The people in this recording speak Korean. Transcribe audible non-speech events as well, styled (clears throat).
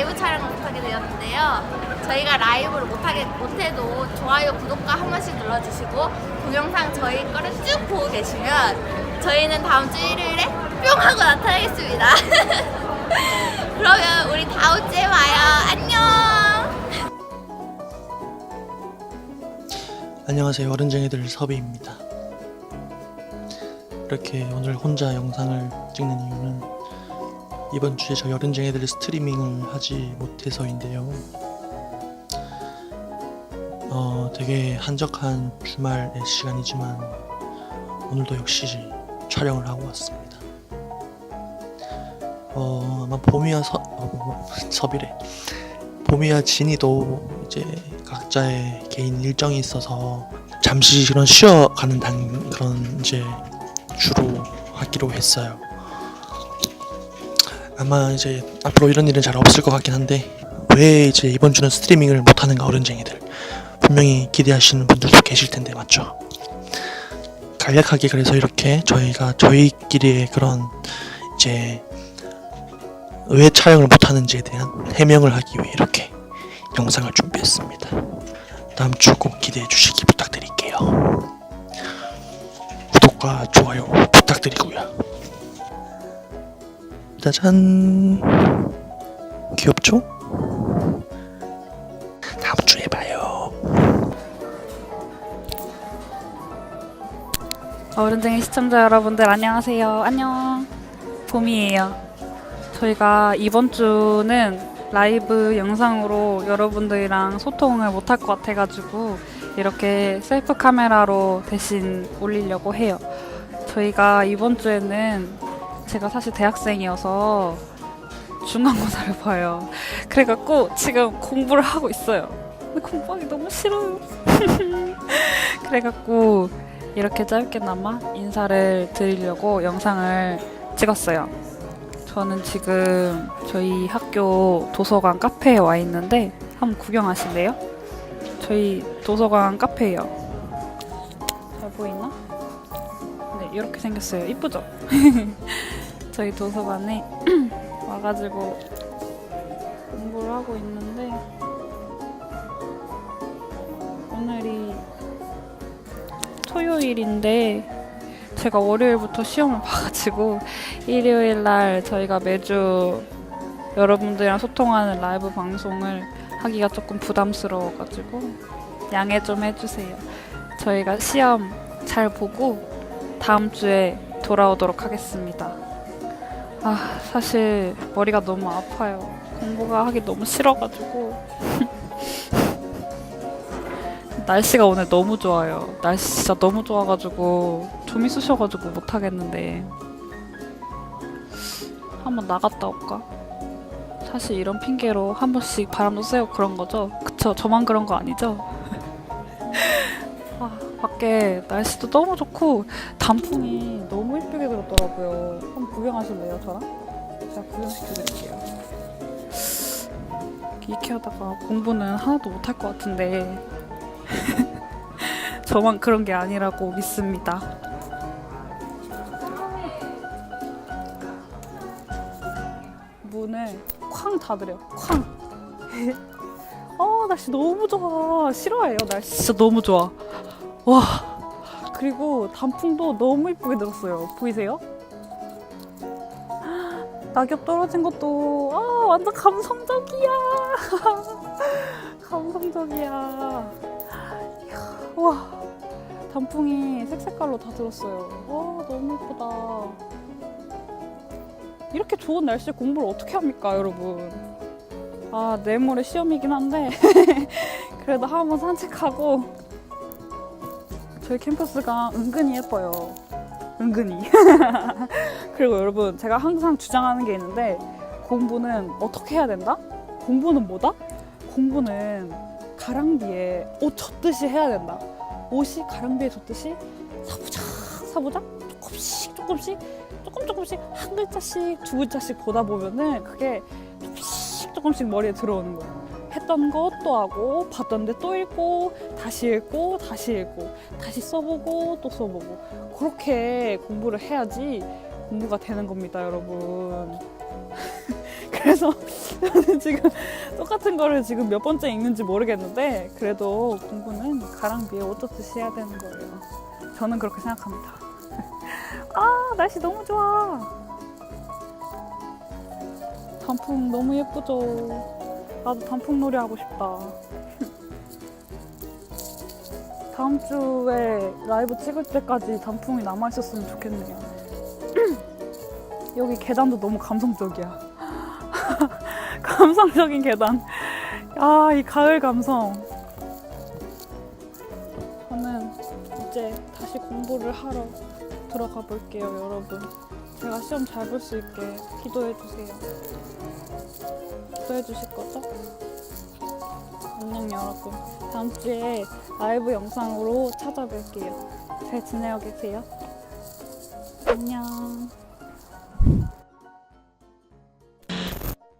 라이브 촬영을 못하게 되었는데요. 저희가 라이브를 못하게 못해도 좋아요, 구독과 한 번씩 눌러주시고 동영상 저희 거를 쭉 보고 계시면 저희는 다음 주 일요일에 뿅 하고 나타나겠습니다. (laughs) 그러면 우리 다음 주에 봐요. 안녕. 안녕하세요 어른쟁이들 섭이입니다 이렇게 오늘 혼자 영상을 찍는 이유는 이번 주에 저희 어른쟁이들 스트리밍을 하지 못해서인데요. 어 되게 한적한 주말의 시간이지만 오늘도 역시 촬영을 하고 왔습니다. 어 아마 봄이와 서, 어, 뭐, (laughs) 섭이래. 봄이와 진이도 이제 각자의 개인 일정이 있어서 잠시 그런 쉬어가는 단 그런 이제 주로 하기로 했어요. 아마 이제 앞으로 이런 일은 잘 없을 것 같긴 한데 왜 이제 이번 주는 스트리밍을 못하는가 어른쟁이들 분명히 기대하시는 분들도 계실 텐데 맞죠? 간략하게 그래서 이렇게 저희가 저희끼리의 그런 이제 왜 촬영을 못하는지에 대한 해명을 하기 위해 이렇게 영상을 준비했습니다. 다음 주 꼭 기대해 주시기 부탁드릴게요. 구독과 좋아요 부탁드리고요. 짜잔. 귀엽죠? 다음 주에 봐요. 어른쟁이 시청자 여러분들 안녕하세요. 안녕. 봄이에요. 저희가 이번 주는 라이브 영상으로 여러분들이랑 소통을 못할 것 같아가지고 이렇게 셀프 카메라로 대신 올리려고 해요. 저희가 이번 주에는 제가 사실 대학생이어서 중간고사를 봐요. 그래갖고 지금 공부를 하고 있어요. 근데 공부하기 너무 싫어요. (laughs) 그래갖고 이렇게 짧게나마 인사를 드리려고 영상을 찍었어요. 저는 지금 저희 학교 도서관 카페에 와 있는데 한번 구경하실래요? 저희 도서관 카페예요. 잘 보이나? 네, 이렇게 생겼어요. 이쁘죠? (laughs) 저희 도서관에 (clears throat) 와가지고 공부를 하고 있는데 오늘이 토요일인데 제가 월요일부터 시험을 (laughs) 봐가지고 일요일 날 저희가 매주 여러분들이랑 소통하는 라이브 방송을 하기가 조금 부담스러워가지고 양해 좀 해주세요. 저희가 시험 잘 보고 다음 주에 돌아오도록 하겠습니다. 아 사실 머리가 너무 아파요. 공부가 하기 너무 싫어가지고 (laughs) 날씨가 오늘 너무 좋아요. 날씨 진짜 너무 좋아가지고 좀 있으셔가지고 못하겠는데 한번 나갔다 올까? 사실 이런 핑계로 한 번씩 바람도 쐬고 그런 거죠. 그쵸? 저만 그런 거 아니죠? (laughs) 아, 밖에 날씨도 너무 좋고 단풍이 너무 이쁘게 들었더라고요. 한번 구경하실래요, 저랑? 제가 구경시켜드릴게요. 이렇게 하다가 공부는 하나도 못할 것 같은데 (laughs) 저만 그런 게 아니라고 믿습니다. 문을 쾅 닫으려. 쾅. (laughs) 어 날씨 너무 좋아. 싫어해요 날씨 진짜 너무 좋아. 와. 그리고 단풍도 너무 이쁘게 들었어요. 보이세요? 낙엽 떨어진 것도 아 완전 감성적이야. (laughs) 감성적이야. 이야, 와 단풍이 색색깔로 다 들었어요. 와 너무 예쁘다. 이렇게 좋은 날씨에 공부를 어떻게 합니까, 여러분? 아 내일 모레 시험이긴 한데 (laughs) 그래도 한번 산책하고 저희 캠퍼스가 은근히 예뻐요. 은근히. (laughs) 그리고 여러분 제가 항상 주장하는 게 있는데 공부는 어떻게 해야 된다? 공부는 뭐다? 공부는 가랑비에 옷 젖듯이 해야 된다. 옷이 가랑비에 젖듯이 사부작 사부작 조금씩 조금씩 조금 조금씩 한 글자씩 두 글자씩 보다 보면은 그게 조금씩 조금씩 머리에 들어오는 거예요. 했던 거또 하고 봤던데 또 읽고 다시 읽고 다시 읽고 다시 써보고 또 써보고 그렇게 공부를 해야지 공부가 되는 겁니다, 여러분. (laughs) 그래서 저는 지금 똑같은 거를 지금 몇 번째 읽는지 모르겠는데 그래도 공부는 가랑비에 오토듯이 해야 되는 거예요. 저는 그렇게 생각합니다. (laughs) 아 날씨 너무 좋아. 단풍 너무 예쁘죠. 나도 단풍놀이 하고 싶다. 다음 주에 라이브 찍을 때까지 단풍이 남아 있었으면 좋겠네요. 여기 계단도 너무 감성적이야. (laughs) 감성적인 계단. 아, 이 가을 감성. 저는 이제 다시 공부를 하러 들어가 볼게요, 여러분. 제가 시험 잘 볼 수 있게 기도해 주세요. 기도해 주실 거죠? 안녕, 여러분. 다음 주에 라이브 영상으로 찾아뵐게요. 잘 지내고 계세요? 안녕.